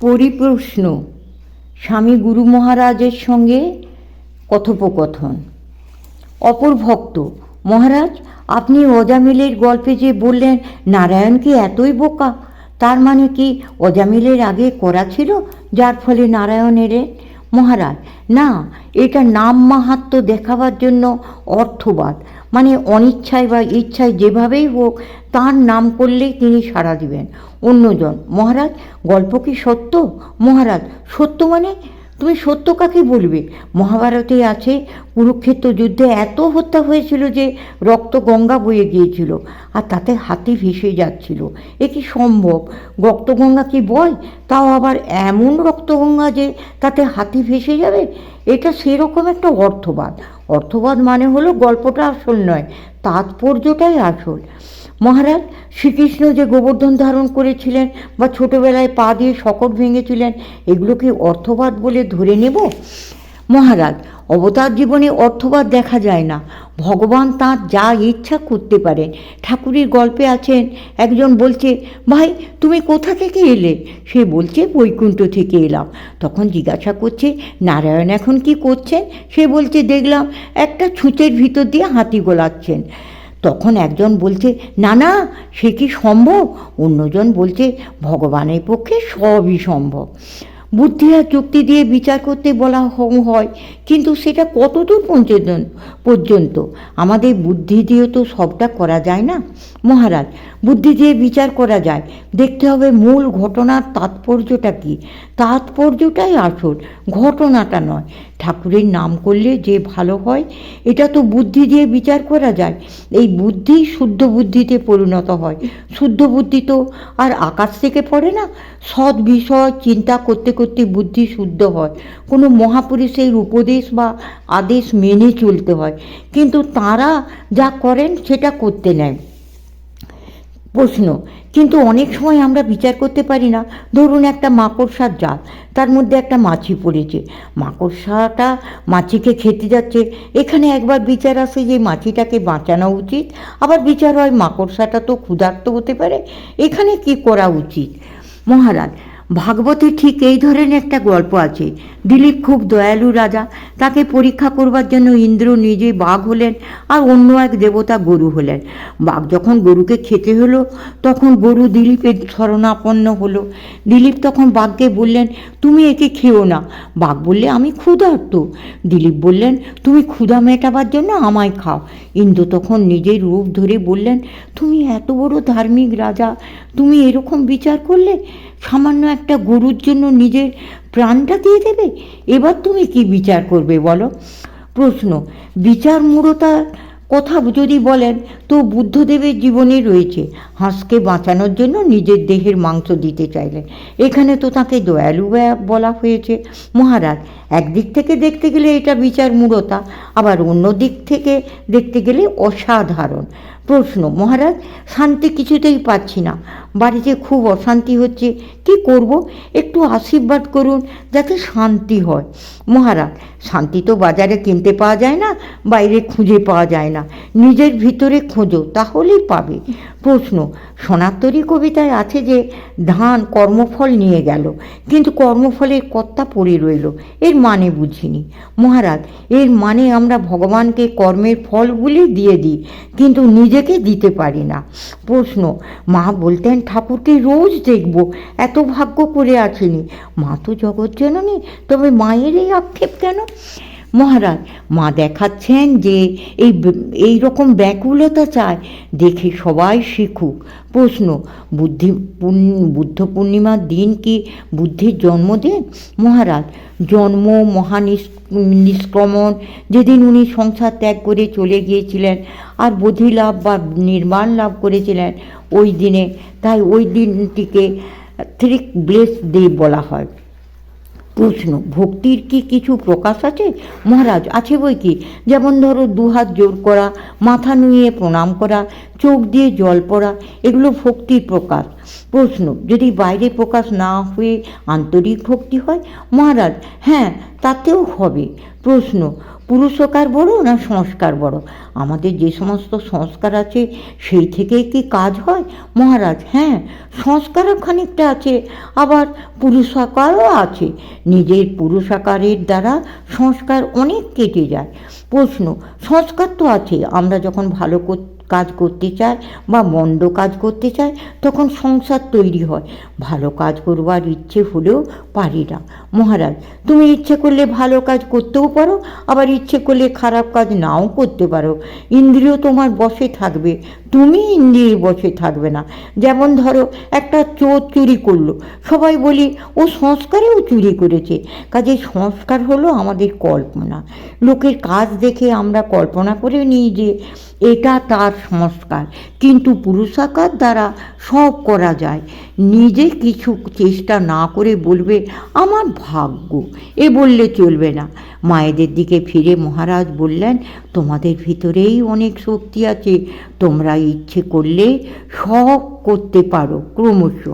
পরিপ্রশ্ন। স্বামী গুরু মহারাজের সঙ্গে কথোপকথন। অপর ভক্ত, মহারাজ, আপনি অজামিলের গল্পে যে বললেন, নারায়ণ কি এতই বোকা? তার মানে কি অজামিলের আগে করা ছিল, যার ফলে নারায়ণ এলেন মহারাজ, না এটা নাম মাহাত্ম দেখাবার জন্য অর্থবাদ মানে অনিচ্ছায় বা ইচ্ছায় যেভাবেই হোক, তার নাম করলেই তিনি সাড়া দিবেন। অন্যজন, মহারাজ, গল্প কি সত্য? মহারাজ, সত্য মানে তুমি সত্য কাকে বলবে? মহাভারতে আছে, কুরুক্ষেত্র যুদ্ধে এত হত্যা হয়েছিল যে রক্ত গঙ্গা বয়ে গিয়েছিল আর তাতে হাতি ভেসে যাচ্ছিল। এ কি সম্ভব? রক্তগঙ্গা কি বয়? তাও আবার এমন রক্তগঙ্গা যে তাতে হাতি ভেসে যাবে? এটা সেরকম একটা অর্থবাদ। অর্থবাদ মানে হলো গল্পটা আসল নয়, তাৎপর্যটাই আসল। মহারাজ, শ্রীকৃষ্ণ যে গোবর্ধন ধারণ করেছিলেন বা ছোটবেলায় পা দিয়ে শকট ভেঙেছিলেন এগুলোকে অর্থবাদ বলে ধরে নেব? মহারাজ, অবতার জীবনে অর্থবাদ দেখা যায় না। ভগবান তাঁর যা ইচ্ছা করতে পারেন। ঠাকুরের গল্পে আছেন, একজন বলছে, ভাই, তুমি কোথা থেকে এলে? সে বলছে, বৈকুণ্ঠ থেকে এলাম। তখন জিজ্ঞাসা করছে, নারায়ণ এখন কি করছেন? সে বলছে, দেখলাম একটা ছুঁচের ভিতর দিয়ে হাতি গোলাচ্ছেন। তখন একজন বলছে না না সে কি সম্ভব? অন্যজন বলছে, ভগবানের পক্ষে সবই সম্ভব। বুদ্ধি আর যুক্তি দিয়ে বিচার করতে বলা হয়, কিন্তু সেটা কতদূর পর্যন্ত পর্যন্ত? আমাদের বুদ্ধি দিয়ে তো সবটা করা যায় না। মহারাজ, বুদ্ধি দিয়ে বিচার করা যায়। দেখতে হবে মূল ঘটনার তাৎপর্যটা কী। তাৎপর্যটাই আসল, ঘটনাটা নয়। ঠাকুরের নাম করলে যে ভালো হয়, এটা তো বুদ্ধি দিয়ে বিচার করা যায়। এই বুদ্ধি শুদ্ধ বুদ্ধিতে পরিণত হয়। শুদ্ধ বুদ্ধি তো আর আকাশ থেকে পড়ে না, সৎ বিষয় চিন্তা করতে করতে বুদ্ধি শুদ্ধ হয়। কোনো মহাপুরুষের উপদেশ বা আদেশ মেনে চলতে হয়। কিন্তু তারা যা করেন সেটা করতে নেয়। প্রশ্ন। কিন্তু অনেক সময় আমরা বিচার করতে পারি না। ধরুন একটা মাকড়সার জাত, তার মধ্যে একটা মাছি পড়েছে। মাকড়সাটা মাছিকে খেতে যাচ্ছে। এখানে একবার বিচার আসে যে মাছিটাকে বাঁচানো উচিত। আবার বিচার হয় মাকড়সাটা তো ক্ষুধার্ত হতে পারে। এখানে কি করা উচিত? মহারাজ ভাগবতে ঠিক এই ধরনের একটা গল্প আছে। দিলীপ খুব দয়ালু রাজা, তাকে পরীক্ষা করবার জন্য ইন্দ্র নিজে বাঘ হলেন আর অন্য এক দেবতা গরু হলেন। বাঘ যখন গরুকে খেতে হলো, তখন গরু দিলীপের শরণাপন্ন হলো। দিলীপ তখন বাঘকে বললেন, তুমি একে খেও না। বাঘ বললে, আমি ক্ষুধার্ত। দিলীপ বললেন, তুমি ক্ষুধা মেটাবার জন্য আমায় খাও। ইন্দ্র তখন নিজের রূপ ধরে বললেন, তুমি এত বড় ধার্মিক রাজা, তুমি এরকম বিচার করলে? সামান্য একটা গরুর জন্য নিজের প্রাণটা দিয়ে দেবে? এবার তুমি কি বিচার করবে বলো? প্রশ্ন বিচার মূঢ়তার কথা যদি বলেন, তো বুদ্ধদেবের জীবনে রয়েছে। হাঁসকে বাঁচানোর জন্য নিজের দেহের মাংস দিতে চাইলেন। এখানে তো তাকে দয়ালু বলা হয়েছে। মহারাজ, একদিক থেকে দেখতে গেলে এটা বিচার মূঢ়তা আবার অন্য দিক থেকে দেখতে গেলে অসাধারণ। প্রশ্ন, মহারাজ, শান্তি কিছুতেই পাচ্ছি না। বাড়িতে খুব অশান্তি হচ্ছে। কি করব? একটু আশীর্বাদ করুন যাতে শান্তি হয়। মহারাজ, শান্তি তো বাজারে কিনতে পাওয়া যায় না, বাইরে খুঁজে পাওয়া যায় না। নিজের ভিতরে খোঁজো, তাহলেই পাবে। প্রশ্ন, সনাতনী কবিতায় আছে যে, ধান কর্মফল নিয়ে গেল, কিন্তু কর্মফলের কর্তা পড়ে রইল, এর মানে বুঝিনি। মহারাজ, এর মানে আমরা ভগবানকে কর্মের ফলগুলি দিয়ে দিই, কিন্তু নিজেকে দিতে পারি না। প্রশ্ন, মা বলতেন, ঠাকুরকে রোজ দেখব, এত ভাগ্য করে আছেনি। মা তো জগৎ জননী, তবে মায়ের এই আক্ষেপ কেন? মহারাজ, মা দেখাচ্ছেন যে এই এই রকম ব্যাকুলতা চায় দেখে সবাই শিখুক। প্রশ্ন, বুদ্ধি বুদ্ধ পূর্ণিমার দিন কি বুদ্ধির জন্মদিন মহারাজ, জন্ম মহানিস, নিষ্ক্রমণ, যেদিন উনি সংসার ত্যাগ করে চলে গিয়েছিলেন আর বোধি লাভ বা নির্মাণ লাভ করেছিলেন, ওই দিনে, তাই ওই দিনটিকে থ্রিক ব্লেস ডে বলা হয়। প্রশ্ন, ভক্তির কি কিছু প্রকাশ আছে? মহারাজ, আছে বই কি? যেমন ধরো দুহাত জোর করা, মাথা নুয়ে প্রণাম করা, চোখ দিয়ে জল পড়া, এগুলো ভক্তির প্রকাশ। প্রশ্ন, যদি বাইরে প্রকাশ না হয়ে আন্তরিক ভক্তি হয়? মহারাজ হ্যাঁ তাতেও হবে। প্রশ্ন পুরুষকার বড় না সংস্কার বড়? আমাদের যে সমস্ত সংস্কার আছে, সেই থেকে কি কাজ হয়? মহারাজ হ্যাঁ সংস্কারও খানিকটা আছে, আবার পুরুষ আকারও আছে। নিজের পুরুষ আকারের দ্বারা সংস্কার অনেক কেটে যায়। প্রশ্ন, সংস্কার তো আছে আমরা যখন ভালো কাজ করতে চাই বা মন্দ কাজ করতে চাই, তখন সংসার তৈরি হয়। ভালো কাজ করবার ইচ্ছে হলেও পারি না। মহারাজ, তুমি ইচ্ছে করলে ভালো কাজ করতেও পারো, আবার ইচ্ছে করলে খারাপ কাজ নাও করতে পারো। ইন্দ্রিয় তোমার বসে থাকবে। তুমি নিয়ে বসে থাকবে না। যেমন ধরো, একটা চোর চুরি করল। সবাই বলি, ও সংস্কারেও চুরি করেছে। কাজে সংস্কার হলো আমাদের কল্পনা। লোকের কাজ দেখে আমরা কল্পনা করে নিই যে এটা তার সংস্কার। কিন্তু পুরুষাকার দ্বারা সব করা যায়। নিজে কিছু চেষ্টা না করে বলবে, আমার ভাগ্য। এ বললে চলবে না। মায়েদের দিকে ফিরে মহারাজ বললেন, তোমাদের ভিতরেই অনেক শক্তি আছে। তোমরা ইচ্ছে করলে সব করতে পারো, ক্রমশ।